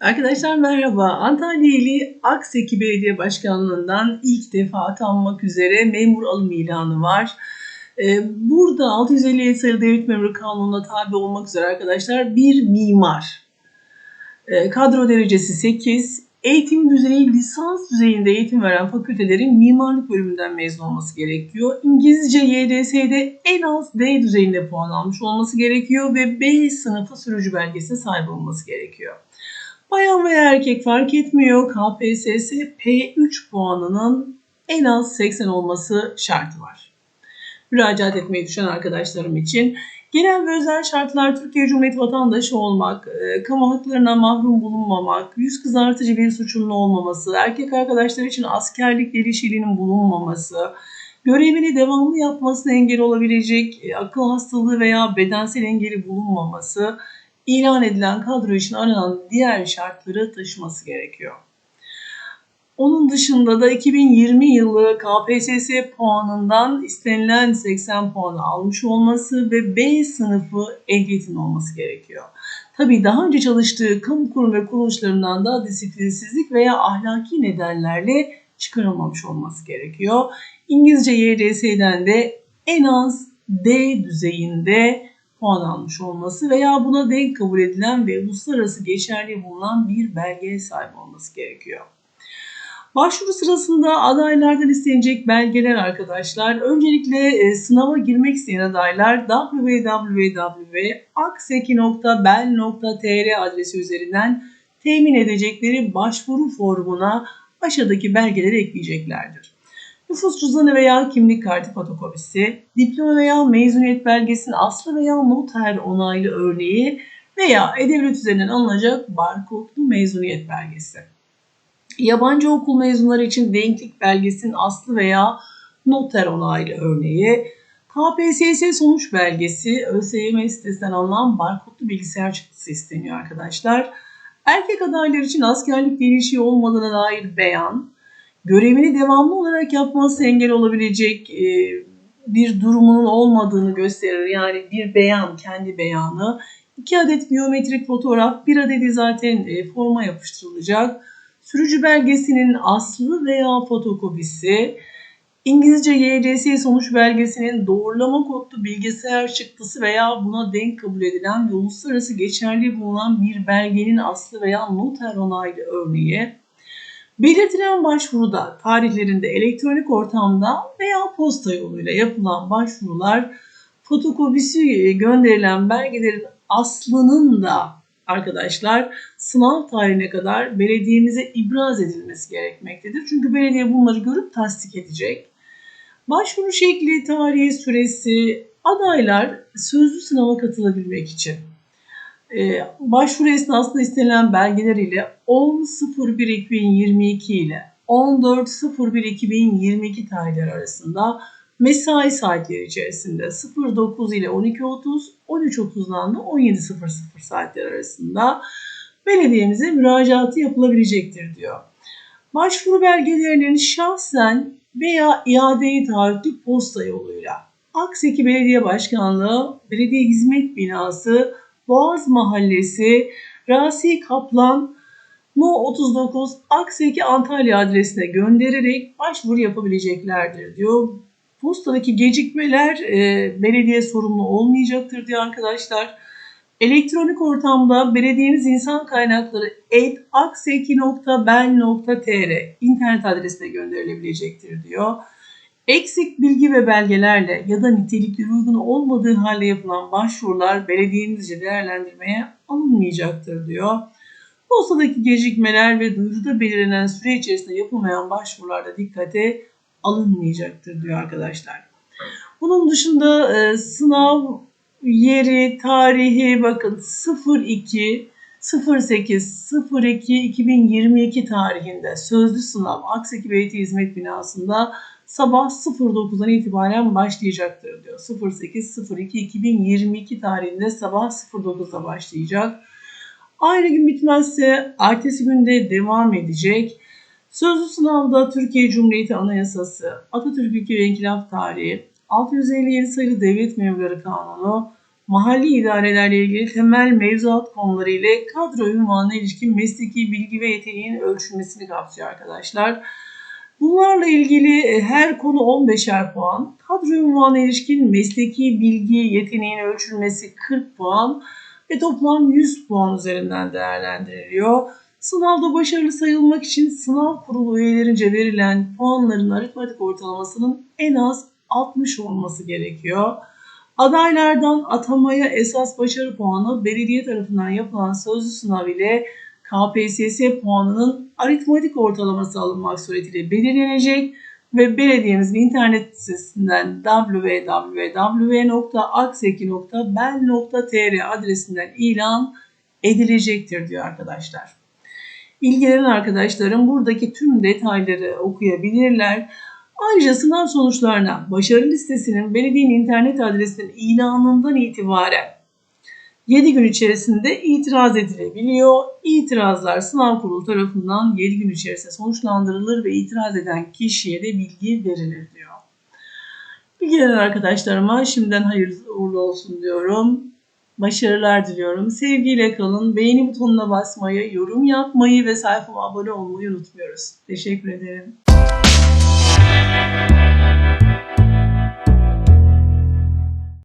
Arkadaşlar merhaba. Antalya ili Akseki Belediye Başkanlığı'ndan ilk defa atanmak üzere memur alım ilanı var. Ee, burada 657 sayılı Devlet Memuru Kanunu'na tabi olmak üzere arkadaşlar bir mimar. Ee, kadro derecesi 8. Eğitim düzeyi lisans düzeyinde eğitim veren fakültelerin mimarlık bölümünden mezun olması gerekiyor. İngilizce YDS'de en az D düzeyinde puan almış olması gerekiyor ve B sınıfı sürücü belgesine sahip olması gerekiyor. Bayan veya erkek fark etmiyor. KPSS P3 puanının en az 80 olması şartı var. Müracaat etmeyi düşen arkadaşlarım için genel ve özel şartlar Türkiye Cumhuriyeti vatandaşı olmak, e, kamu haklarına mahrum bulunmamak, yüz kızartıcı bir suçunun olmaması, erkek arkadaşlar için askerlik gelişiliğinin bulunmaması, görevini devamlı yapmasına engel olabilecek e, akıl hastalığı veya bedensel engeli bulunmaması, ilan edilen kadro için aranan diğer şartları taşıması gerekiyor. Onun dışında da 2020 yılı KPSS puanından istenilen 80 puanı almış olması ve B sınıfı ehliyetin olması gerekiyor. Tabii daha önce çalıştığı kamu kurum ve kuruluşlarından da disiplinsizlik veya ahlaki nedenlerle çıkarılmamış olması gerekiyor. İngilizce YDS'den de en az D düzeyinde puan almış olması veya buna denk kabul edilen ve uluslararası geçerli bulunan bir belgeye sahip olması gerekiyor. Başvuru sırasında adaylardan istenecek belgeler arkadaşlar. Öncelikle e, sınava girmek isteyen adaylar www.akseki.bel.tr adresi üzerinden temin edecekleri başvuru formuna aşağıdaki belgeleri ekleyeceklerdir. Nüfus cüzdanı veya kimlik kartı fotokopisi, diploma veya mezuniyet belgesinin aslı veya noter onaylı örneği veya E-Devlet üzerinden alınacak barkodlu mezuniyet belgesi. Yabancı okul mezunları için denklik belgesinin aslı veya noter onaylı örneği, KPSS sonuç belgesi, ÖSYM sitesinden alınan barkodlu bilgisayar çıktısı isteniyor arkadaşlar. Erkek adaylar için askerlik değişiği olmadığına dair beyan, görevini devamlı olarak yapması engel olabilecek e, bir durumunun olmadığını gösterir. Yani bir beyan, kendi beyanı. iki adet biyometrik fotoğraf, bir adeti zaten e, forma yapıştırılacak. Sürücü belgesinin aslı veya fotokopisi, İngilizce YDS sonuç belgesinin doğrulama kodlu bilgisayar çıktısı veya buna denk kabul edilen ve uluslararası geçerli bulunan bir belgenin aslı veya noter onaylı örneği, Belirtilen başvuruda tarihlerinde elektronik ortamda veya posta yoluyla yapılan başvurular fotokopisi gönderilen belgelerin aslının da arkadaşlar sınav tarihine kadar belediyemize ibraz edilmesi gerekmektedir. Çünkü belediye bunları görüp tasdik edecek. Başvuru şekli, tarihi, süresi, adaylar sözlü sınava katılabilmek için ee, başvuru esnasında istenilen belgeler ile 10.01.2022 ile 14.01.2022 tarihleri arasında mesai saatleri içerisinde 09 ile 12.30, 13.30'dan da 17.00 saatler arasında belediyemize müracaatı yapılabilecektir diyor. Başvuru belgelerinin şahsen veya iadeyi taahhütlü posta yoluyla Akseki Belediye Başkanlığı Belediye Hizmet Binası Boğaz Mahallesi Rasi Kaplan No 39 Akseki Antalya adresine göndererek başvuru yapabileceklerdir diyor. Postadaki gecikmeler e, belediye sorumlu olmayacaktır diyor arkadaşlar. Elektronik ortamda belediyeniz insan kaynakları akseki.bel.tr internet adresine gönderilebilecektir diyor. Eksik bilgi ve belgelerle ya da nitelikleri uygun olmadığı halde yapılan başvurular belediyemizce değerlendirmeye alınmayacaktır diyor. Postadaki gecikmeler ve duyuruda belirlenen süre içerisinde yapılmayan başvurularda dikkate alınmayacaktır diyor arkadaşlar. Bunun dışında e, sınav yeri, tarihi bakın 02 08 02 2022 tarihinde sözlü sınav Akseki Belediye Hizmet Binası'nda sabah 09'dan itibaren başlayacaktır diyor. 08.02.2022 tarihinde sabah 09'da başlayacak. Aynı gün bitmezse ertesi günde devam edecek. Sözlü sınavda Türkiye Cumhuriyeti Anayasası, Atatürk Ülke ve İnkılap Tarihi, 657 sayılı Devlet Memurları Kanunu, mahalli idarelerle ilgili temel mevzuat konuları ile kadro ünvanına ilişkin mesleki bilgi ve yeteneğin ölçülmesini kapsıyor arkadaşlar. Bunlarla ilgili e, her konu 15'er puan, kadro ünvanına ilişkin mesleki bilgi, yeteneğin ölçülmesi 40 puan ve toplam 100 puan üzerinden değerlendiriliyor. Sınavda başarılı sayılmak için sınav kurulu üyelerince verilen puanların aritmetik ortalamasının en az 60 olması gerekiyor. Adaylardan atamaya esas başarı puanı belediye tarafından yapılan sözlü sınav ile KPSS puanının aritmetik ortalaması alınmak suretiyle belirlenecek ve belediyemizin internet sitesinden www.akseki.bel.tr adresinden ilan edilecektir diyor arkadaşlar. İlgilenen arkadaşlarım buradaki tüm detayları okuyabilirler. Ayrıca sınav sonuçlarına başarı listesinin belediyenin internet adresinin ilanından itibaren 7 gün içerisinde itiraz edilebiliyor. İtirazlar sınav kurulu tarafından 7 gün içerisinde sonuçlandırılır ve itiraz eden kişiye de bilgi verilir diyor. Bilgilenen arkadaşlarıma şimdiden hayırlı uğurlu olsun diyorum. Başarılar diliyorum. Sevgiyle kalın. Beğeni butonuna basmayı, yorum yapmayı ve sayfama abone olmayı unutmuyoruz. Teşekkür ederim.